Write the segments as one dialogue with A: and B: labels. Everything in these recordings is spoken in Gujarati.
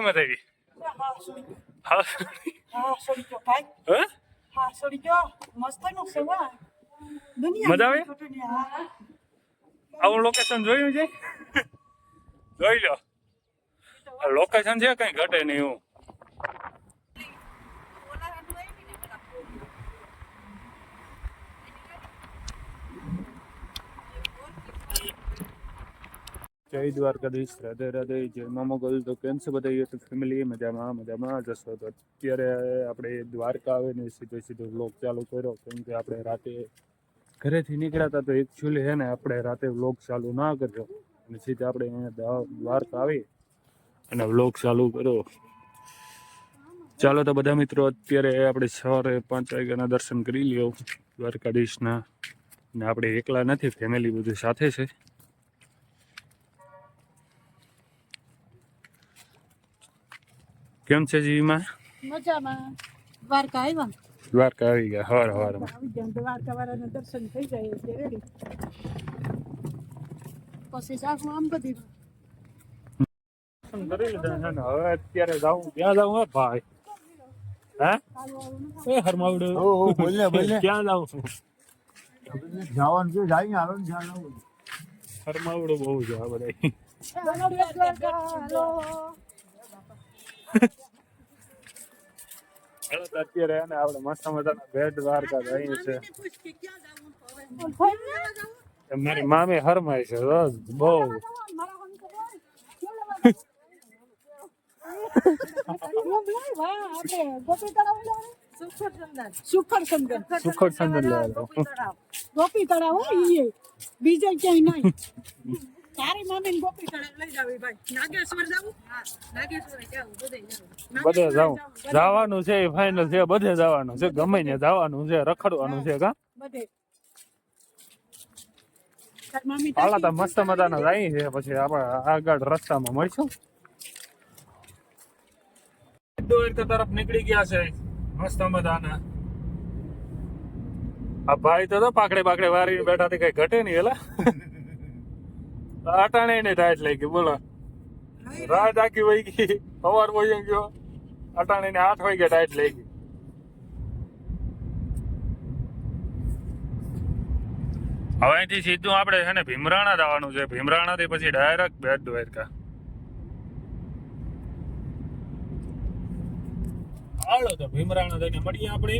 A: મજા આવી
B: હા સોરી.
A: હા
B: હા જો ભાઈ.
A: હે?
B: હા સોરી જો મસ્ત નો સેવા. દુનિયા
A: મજા આવે?
B: હા.
A: આવું લોકેશન જોયું છે? જોઈ લો. લોકેશન છે કઈ ઘટે નહીં એવું. જય દ્વારકાધીશ, રાધે રાધે જય મોગલ, તો કેમ છે બધા યુટ્યુબ ફેમિલી મજામાં મજામાં. જશો તો અત્યારે આપણે દ્વારકા આવે ને સીધો સીધો વ્લોગ ચાલુ કર્યો. કેમ કે આપણે રાતે ઘરેથી નીકળ્યા હતા તો એકચ્યુઅલી હે ને આપણે રાતે વ્લોગ ચાલુ ના કર્યો. અને સીધા આપણે અહીંયા દ્વારકા આવી અને વ્લોગ ચાલુ કર્યો. ચાલો તો બધા મિત્રો, અત્યારે આપણે સવારે પાંચ વાગ્યાના દર્શન કરી લ્યો દ્વારકાધીશના. ને આપણે એકલા નથી ફેમિલી બધું સાથે છે. કેમ છે જીવીમાં?
B: મજામાં. દ્વારકા આવ્યા?
A: દ્વારકા આવી ગયા હવાર હવારમાં.
B: દ્વારકા વાળાના દર્શન થઈ જાય એટલે રેડી પછી જાગું આમ બધી.
A: કરી લીધા ને હવે અત્યારે જાઉં ક્યાં જાઉં હે ભાઈ? હે? એ હરમાવડું.
C: ઓ, ઓ, બોલ ને, બોલ ને.
A: ક્યાં જાઉં?
C: જવાનું છે જાય આવે ને જવાનું
A: હરમાવડો બહુ છે આ બધા
B: દ્વારકા હાલો
A: હવે તો અત્યારે એને આપણે મસ્ત મજાના બેટ દ્વારકા જઈએ છે. મારી મામી હરમાય છે રોજ બહુ. સુખડ સંદર લેવા
B: ગોપી તળાવ બીજે ક્યાંય નહીં. તારી મમ્મી ગોપી તળાવ લઈ જાવી ભાઈ. નાગેશ્વર જાવું? હા નાગેશ્વર જાવું બધે જાવું.
A: બધે જાવું. જવાનું છે ફાઇનલ છે બધે જવાનું છે ગમે ને જવાનું છે રખડવાનું છે કા?
B: બધે.
A: હાલા તો મસ્ત મજાના જાય છે પછી આપણે આગળ રસ્તામાં મળશું. દ્વારકા તરફ નીકળી ગયા છે મસ્ત મજાના. આ ભાઈ તો તો પાકડે પાકડે વારીને બેઠા થી કઈ ઘટે નહીં એલા અટાણે ને ટાઈટ લઈ ગઈ બોલો રાત આખી વહી ગઈ સવાર વહી ગયો અટાણે ને આઠ વાગે ટાઈટ લઈ ગઈ હવે અહીંથી સીધું આપણે છે ને ભીમરાણા જવાનું છે. ભીમરાણા થી પછી ડાયરેક્ટ બેટ દ્વારકા. હાલો તો ભીમરાણા થઈને મળીએ આપણે.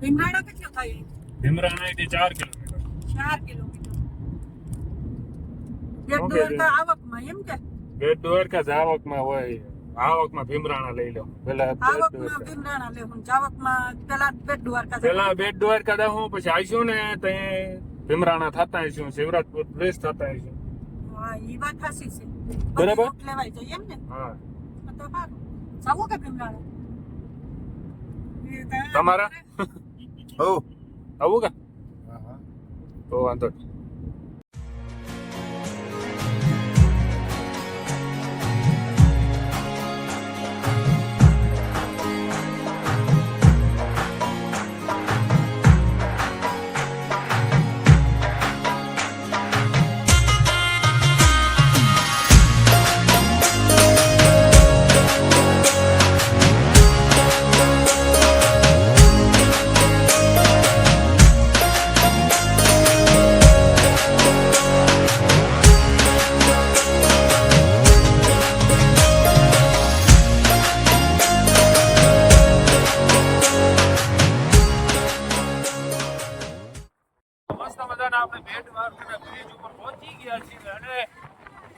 B: ભીમરાણા કેટલો થાય?
A: ભીમરાણા થી ચાર કિલોમીટર.
B: ચાર કિલોમીટર. એક
A: ઓકે,
B: દ્વારકા આવકમાં એમ કે?
A: બેટ દ્વારકા જાવકમાં હોય. આવકમાં ભીમરાણા લઈ લો. પેલા
B: આવકમાં
A: દ્વારકા.
B: જાવકમાં પેલા બેટ દ્વારકા
A: પેલા બેટ દ્વારકા જાઉં પછી આવીશું ને તે ભીમરાણા થતા આવીશું શિવરાજપુર પ્લેસ થતા આવીશું.
B: હા ઈ વાત હાસી છે.
A: બરાબર.
B: લેવાય જાય એમ ને?
A: હા.
B: તો સારું. જાવું કે ભીમરાણા?
A: તમારા?
C: હો.
A: આવું કા? તો વાંધો નહીં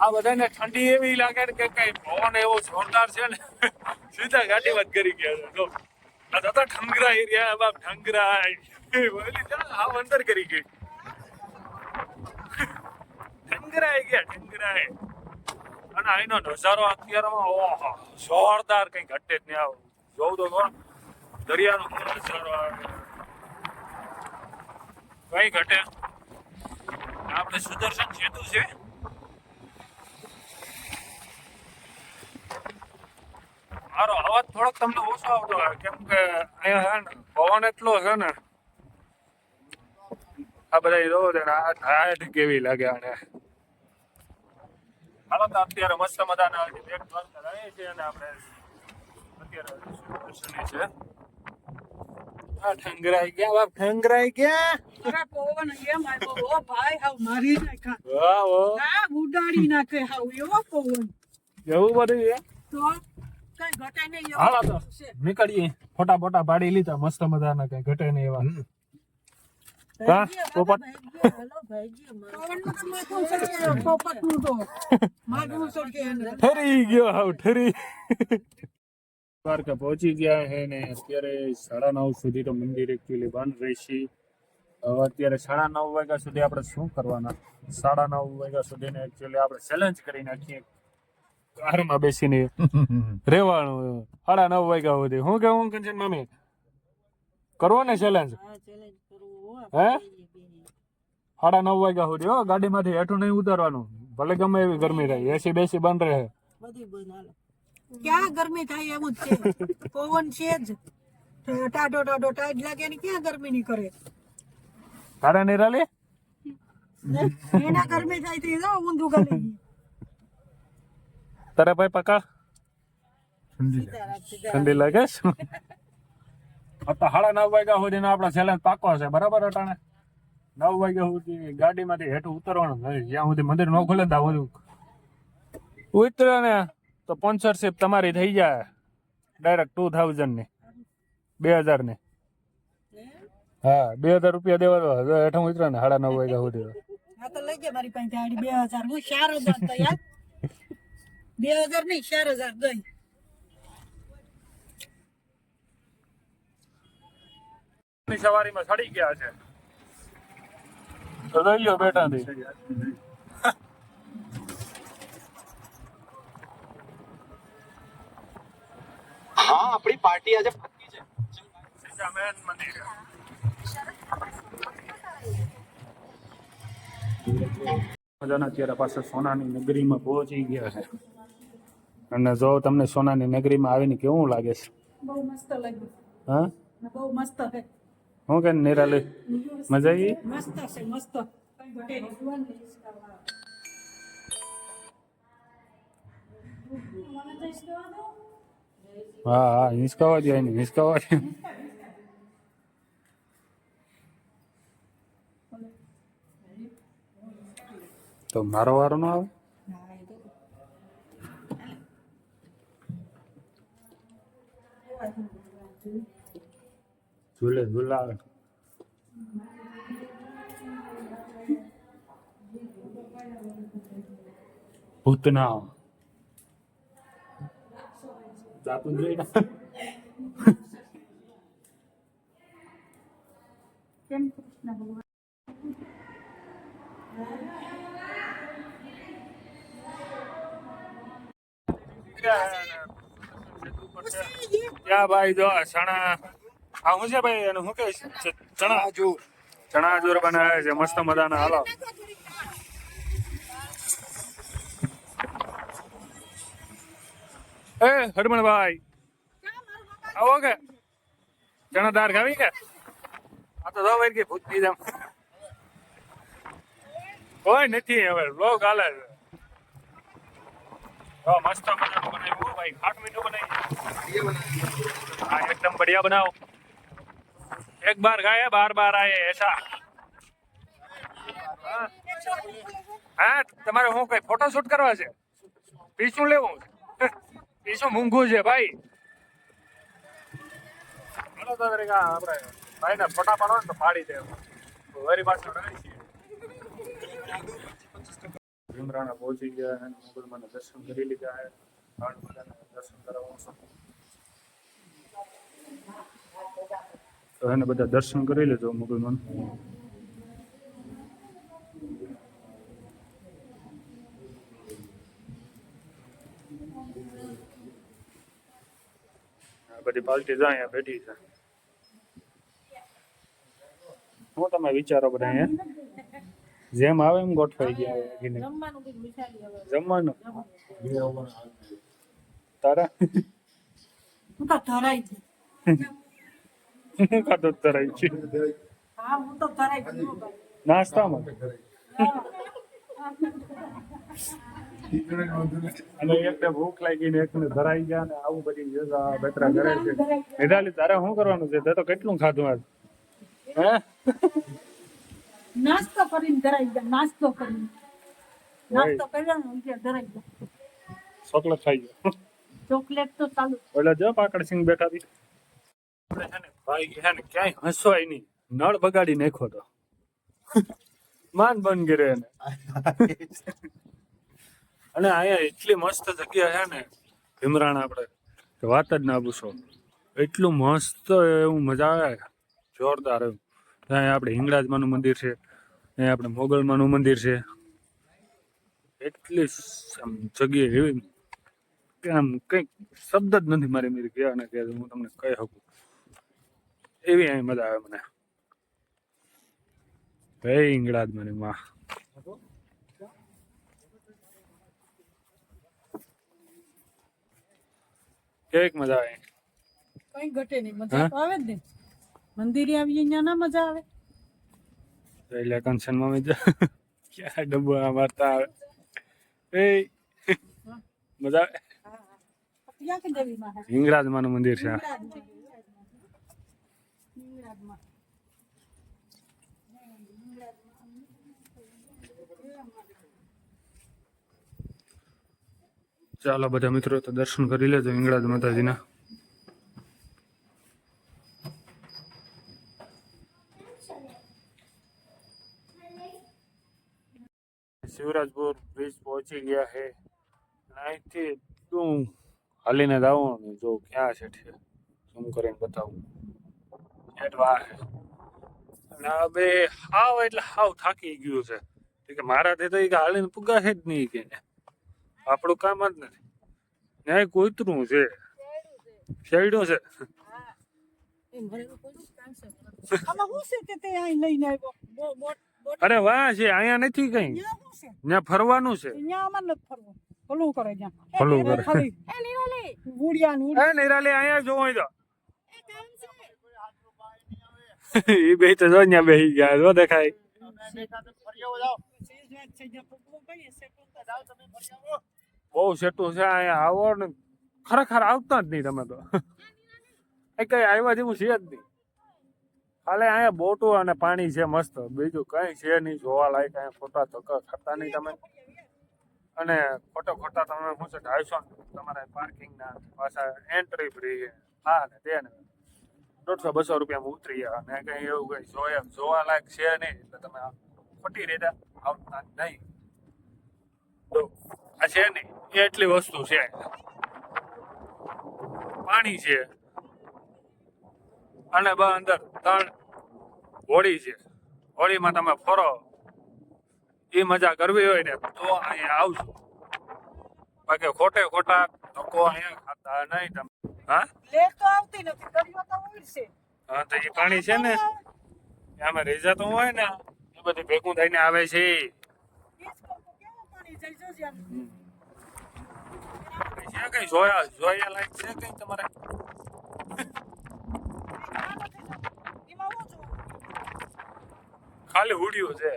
A: આ બધાને ઠંડી એવી લાગે કે કઈ પવન એવો જોરદાર છે ને. સીધા ગાડી વાત કરી ગયા છે. આ તો ઠંગરા એરિયા બાપ ઠંગરા આ અંદર કરી ગઈ. ઠંગરાઈ ગયા ઠંગરાય અને આનો નજારો અત્યારમાં, ઓહો, જોરદાર કઈ ઘટે જ નહીં આવું. જોઉં તો દરિયાનો નજારો આવે. કઈ ઘટે. આપણે સુદર્શન સેતુ છે. મારો અવાજ થોડોક તમને ઓછો આવતો હોય કેમ કે અહીંયા છે ને પવન એટલો છે ને આ બધા જોવો છે ને આ ઠાઠ કેવી લાગે આને. હાલો તો અત્યારે મસ્ત મજાના બેટ દ્વારકા રહીએ છીએ અને આપણે અત્યારે છે. આ ઠંગરાઈ ગયા બાપ ઠંગરાઈ ગયા.
B: અરે પવન એમ આવ્યો ઓ ભાઈ હાવ મારી નાખા
A: વાહ વાહ.
B: આ ઉડાડી નાખે હાવ એવો પવન.
A: એવું બધું છે?
B: તો કઈ ઘટે નહીં
D: હાલો
B: એવું
D: તો નીકળીએ. ફોટા બોટા પાડી લીધા મસ્ત મજાના કઈ ઘટે નહીં એવા.
A: પોપટ. ઠરી ગયો હાવ ઠરી. દ્વારકા પહોંચી ગયા છે ને અત્યારે સાડા નવ સુધી તો મંદિર એકચ્યુઅલી બંધ રહેશે. હવે અત્યારે સાડા નવ વાગ્યા સુધી આપણે શું કરવાના? સાડા નવ વાગ્યા સુધીને એકચ્યુઅલી આપણે ચેલેન્જ કરી નાખીએ. કારમાં બેસીને રહેવાનું સાડા નવ વાગ્યા સુધી. હું કેવું કંચન મમ્મી કરવો ને ચેલેન્જ હે? સાડા નવ વાગ્યા સુધી. હો ગાડીમાંથી હેઠું નહીં ઉતારવાનું. ભલે ગમે એવી ગરમી રહે એસી બેસી બંધ રહે.
B: ક્યાં ગરમી થાય એવું જ છે. પવન છે જ. ટાઢો ટાઢો ટાઈટ લાગે ને ક્યાં ગરમી નહીં કરે
A: તારા નિરાલી?
B: એના ગરમી થાય તો ઊંધું ગયું.
A: તારા ભાઈ પકા? ઠંડી લાગે. છે? આ તો સાડા નવ વાગ્યા સુધીનો આપણો ચેલેન્જ પાકો છે બરાબર અટાણે? નવ વાગ્યા સુધી ગાડીમાંથી હેઠું ઉતરવાનું નથી જ્યાં સુધી મંદિર ન ખુલે ત્યાં સુધી ઉતરે. ને તો સ્પોન્સરશિપ તમારી થઈ જાય. ડાયરેક્ટ ટુ થાઉઝન્ડની. બે હજારની. હા બે હજાર રૂપિયા દેવા દો. હેઠું ઉતરે ને સાડા નવ વાગ્યા સુધી.
B: હા તો લઈ ગયા મારી પાસે બે હજાર. હું ચાર હજાર બે હજાર નહીં ચાર હજાર ગઈ.
A: સવારીમાં સડી ગયા છે. લઈ લો બેટા થી
E: હા આપણી પાર્ટી આજે છે.
A: સીતામેન મંદિર. મજાના અત્યારે પાછા સોનાની નગરીમાં પહોંચી ગયા છે. અને જો તમને સોનાની નગરીમાં આવીને કેવું લાગે છે?
B: બહુ મસ્ત લાગ્યું.
A: હા?
B: બહુ મસ્ત છે.
A: હું કે નિરાલી? મજા આવી?
B: મસ્ત છે મસ્ત. કઈ ઘટે નહીં.
A: હા હા હિંચકાવા દે એને હિંચકાવા દે તો મારો વારો ન આવે? ઝૂલે ઝૂલાવે. ભૂતના દાંતું
B: કેમ કૃષ્ણ ભગવાન?
A: ત્યાં ભાઈ જો ચણા આ હું છે ભાઈ? એનું શું કે ચણા ચણા. ચણા જોર બનાવે છે મસ્ત મજાના. હાલો. એ હરમણભાઈ. આવો કે? ચણા દાળ ખાવી કે? આ તો જો ભાઈ કે ભૂત પી જામ કોઈ નથી હવે લોક હાલે છે. તો મસ્ત બનાવ્યું ભાઈ, ખાટ મીઠું બનાવી હા એકદમ બઢિયા બનાવો. એક બાર ગાય બાર બાર આયે, એસા. હા તમારે હું કઈ ફોટોશૂટ કરવા છે? પીછું લેવું પીછું મૂંઘું છે, ભાઈ. ચાલો આપણે ભાઈ ને ફોટા પાડો ને તો પાડી દે. વરી પાછળ ભીમરાણા પહોંચી ગયા અને મુગલમાના દર્શન કરી લીધા છે ઘણા બધાના દર્શન કરાવવા તો એને બધા દર્શન કરી લેજો મુગલમાન આ બધી પાર્ટી જાય અહીંયા બેઠી છે શું તમે વિચારો બધા અહીંયા જેમ આવે એમ ગોઠવાઈ ગયા. જમવાનું તારા?
B: હું તો ધરાઈ છે.
A: હું કાતો ધરાઈ છે?
B: હા હું તો ધરાઈ છું
A: નાસ્તામાં? અને એકને ભૂખ લાગી ને એકને ધરાઈ ગયા ને આવું બધી યોજા બેતરા કરે છે. નિરાલી તારે શું કરવાનું છે? તે તો કેટલું ખાધું આજ? હે?
B: નાસ્તો કરીને ધરાઈ ગયા નાસ્તો કરીને. નાસ્તો કર્યો ને ધરાઈ ગયા.
A: ચોકલેટ ખાઈ ગયો.
B: ચોકલેટ તો ચાલુ.
A: ઓલા જો પાકડ સિંગ બેઠા હતી આપણે છે ને ભાઈ છે ને ક્યાંય હસવાય નહીં. નળ બગાડી નાખ્યો તો. માન બંધ કરે એને. અને અહીંયા એટલી મસ્ત જગ્યા છે ને ભીમરાણ આપણે વાત જ ના પૂછો. એટલું મસ્ત એવું મજા આવે. જોરદાર એવું ત્યાં આપણે હિંગળાજમાનું મંદિર છે ત્યાં આપણે મોગલમાનું મંદિર છે. એટલી આમ જગ્યા એવી કે આમ કંઈક શબ્દ જ નથી મારી મેરી ગયા ને કે હું તમને કહી શકું. એવી અહીં મજા આવે મને. ભાઈ ઈંગળાજ મારી માં. કેક મજા આવે.
B: કઈ ઘટે નહીં મજા આવે જ ને. મંદિરે આવીએ ત્યાં ના મજા આવે?
A: એટલે કંચનમાં મજા ક્યાં ડબ્બા મારતા આવે? એ મજા આવે.
B: ત્યાં કે માં
A: મંદિર છે ચાલો બધા મિત્રો તો દર્શન કરી લેજો હિંગળાજ માતાજીના. શિવરાજપુર બ્રિજ પહોંચી ગયા છે. અહીંથી તું હાલીને જાઉં ને જો ક્યાં છે શું કરીને બતાવું. અને હવે હાવ એટલે હાવ થાકી ગયું છે. કે કે મારાથી તો એ હાલીને પુગાશે જ નહીં કે. આપણું કામ જ નથી. ન્યાય કોઈતરું છે? શેરડું છે.
B: આમાં શું છે તે તે અહીં લઈને આવ્યો? બહુ બોટ-
A: અરે વાહ છે અહીંયા નથી કઈ?
B: અહીંયા શું છે?
A: ત્યાં ફરવાનું છે?
B: અહીંયા આમાં નથી ફરવું. ભલું કરે ત્યાં.
A: ભલું
B: એ
A: કરે.
B: ગુડિયા ને
A: એ નિરાલી અહીંયા જોવો હોય તો. એ બે તો જો ત્યાં બેસી ગયા જો દેખાય. બહુ સેટું છે અહીંયા આવો ને. ખરેખર આવતા જ નહીં તમે તો. કઈ આવ્યા જેવું છે જ નહીં. ખાલી અહીંયા બોટું અને પાણી છે મસ્ત. બીજું કઈ છે નહીં, જોવા લાયક અહીંયા ખોટા ધક્કા ખાતા નહીં તમે. અને ખોટા ખોટા તમે શું છે ઢાઈસો તમારે પાર્કિંગ ના પાછા એન્ટ્રી ફ્રી હા ને તે ને. દોઢસો બસો રૂપિયામાં ઉતરી ગયા. અને કઈ એવું કઈ જોઈએ જોવા લાયક છે નહીં. એટલે તમે ખોટી રીતે આવતા નહીં. તો આ છે નહીં એટલી વસ્તુ છે. પાણી છે. અને બ અંદર ત્રણ હોળી છે. હોળીમાં તમે ફરો. એ મજા કરવી હોય ને તો અહીંયા આવજો. બાકી ખોટે ખોટા ધક્કો અહીંયા ખાતા નહીં તમે. હા?
B: લેર તો આવતી નથી. દરિયો તો ઉડશે
A: હા તો એ પાણી છે ને? આમાં તો હોય ને એ બધી ભેગું થઈને આવે. છે. કઈ જોયા જોયા? લાયક છે કઈ તમારે
B: એમાં હું જોઉં?
A: ખાલી હુડિયું છે.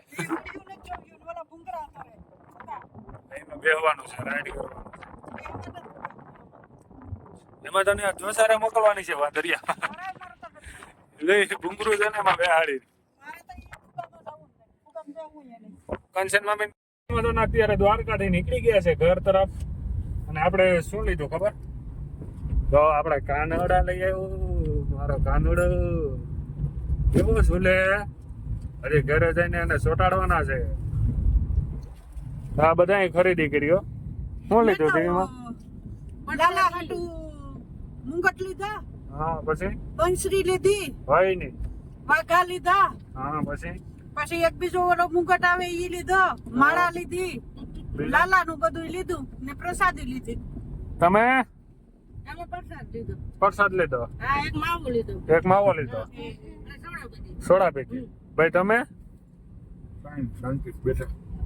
A: એમાં બેહવાનું છે રાઈડ કરવાનું
B: એમાં
A: તને જોસારે મોકલવાની છે વાંદરિયા
B: મારા- મારા તો નથી.
A: લે ભૂંગરું છે ને એમાં બેહાડી. કંચનમાં મેં અત્યારે દ્વારકાથી નીકળી ગયા છે ઘર તરફ અને આપણે શું લીધું ખબર તો આપણે કાનડા લઈ આવ્યો, મારો કાનડો કેવો ઝૂલે હજી ઘરે જઈને એને ચોટાડવાના છે. આ બધા ખરીદી કર્યો શું લીધું ટીવીમાં
B: મુંગટ લીધા.
A: હા પછી?
B: બંસરી લીધી.
A: હોય નહીં.
B: વાઘા લીધા.
A: હા પછી?
B: પછી એક બીજો ઓલો મુંગટ આવે ઈ લીધો. માળા લીધી. લાલા નું બધું લીધું ને પ્રસાદી લીધી.
A: તમે?
B: પ્રસાદ લીધો.
A: લીધો?
B: એક માવો લીધો.
A: એક માવો લીધો?
B: સોડા
A: પીધી ભાઈ તમે?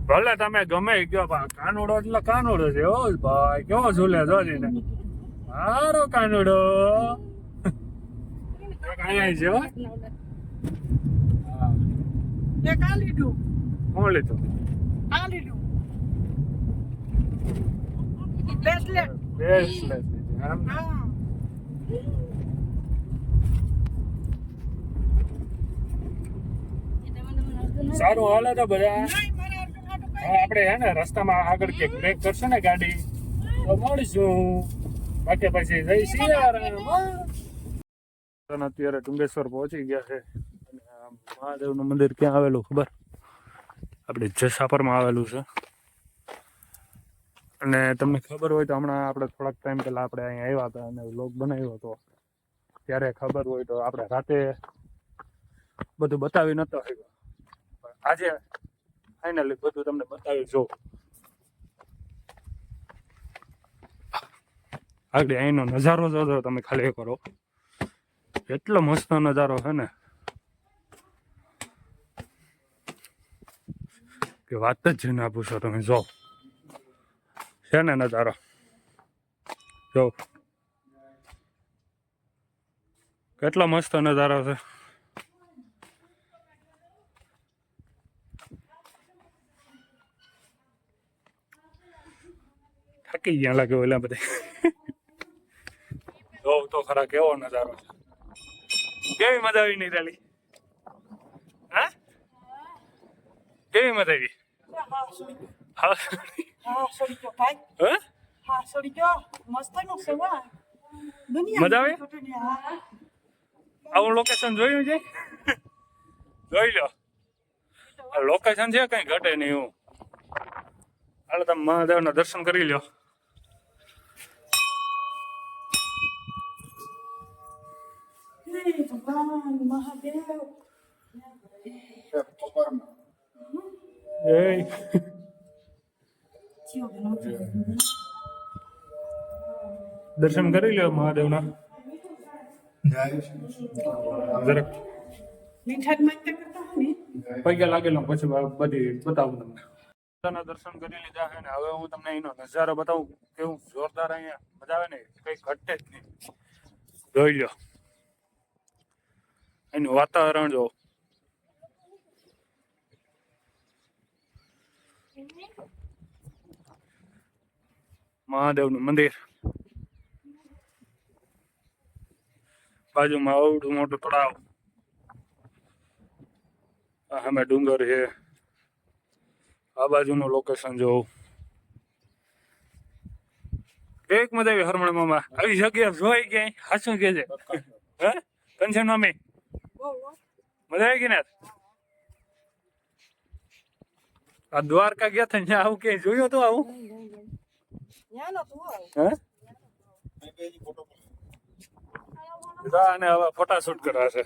A: ભલે તમે ગમે ગયો કાનુડો એટલે કાનુડો છે ઓ ભાઈ. કેવો ઝૂલે જોજી ને હારો કાનુડો. અહીંયા છે હો.
B: આ લીધું.
A: લીધું?
B: આ લીધું બ્રેસલેટ
A: બ્રેસલેટ લીધી આમ ને?
B: હા
A: સારું હાલે તો બધા. આપણે હે ને રસ્તામાં આગળ કે બ્રેક કરશે ને ગાડી તો મળીશું. બાકી પછી જઈ સિયારામ અત્યારે ટુંગેશ્વર પહોંચી ગયા છે. મહાદેવનું મંદિર ક્યાં આવેલું ખબર? આપણે જસાપરમાં આવેલું છે. અને તમને ખબર હોય તો હમણાં આપણે થોડાક ટાઈમ પહેલા આપણે અહીંયા આવ્યા હતા અને વ્લોગ બનાવ્યો હતો. ત્યારે ખબર હોય તો આપણે રાતે બધું બતાવી નતો આવ્યો આજે ફાઇનલી બધું તમને બતાવી, જો. આગળ અહીંનો નજારો જોજો, તમે ખાલી કરો. એટલો મસ્ત નજારો છે ને. કે વાત જ જઈને ના પૂછો તમે, જો. છે ને નજારો. જો. કેટલો મસ્ત નજારો છે. થાકી ગયા લાગે ઓલા બધા જોઉં તો ખરા કેવો નજારો છે કેવી મજા આવી નિરાલી હા કેવી મજા આવી હા
B: હા ભાઈ
A: હે?
B: હા મસ્ત નો સેવા
A: મજા આવે?
B: હા
A: આવું લોકેશન જોયું છે જોઈ લો લોકેશન છે કઈ ઘટે નહીં એવું હાલો તમે મહાદેવના દર્શન કરી લો
B: હે ભગવાન મહાદેવ
A: એ
B: જીઓ બનો
A: દર્શન કરી લો મહાદેવના જરાક
B: મીઠાઈ માંગતા કરતા હોય ને
A: પૈસા લાગેલો પછી બધી બતાવું તમને। પોતાના દર્શન કરી લીધા છે ને હવે હું તમને એનો નજારો બતાવું કેવું જોરદાર અહીંયા મજા આવે ને કઈ ઘટે જ નહીં. જોઈ લો એનું વાતાવરણ જો. મહાદેવનું મંદિર. બાજુમાં અવડું મોટું તળાવ. અમે ડુંગર છે. આ બાજુનું લોકેશન જોવું એક મજા આવી હરમણ મામા આવી જગ્યા જોઈ ક્યાંય? હાચું કે છે? હે? કંચન મામી મજા આવી ગઈ ને આ દ્વારકા ગયા થઈ ત્યાં આવું ક્યાંય જોયું હતું આવું? અને હવે ફોટા શૂટ કરવા છે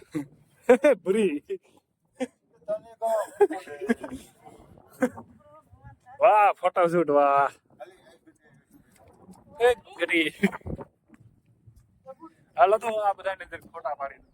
A: વાહ. ફોટો શૂટ વાહ હાલો તો આ બધાને ફોટા પાડી.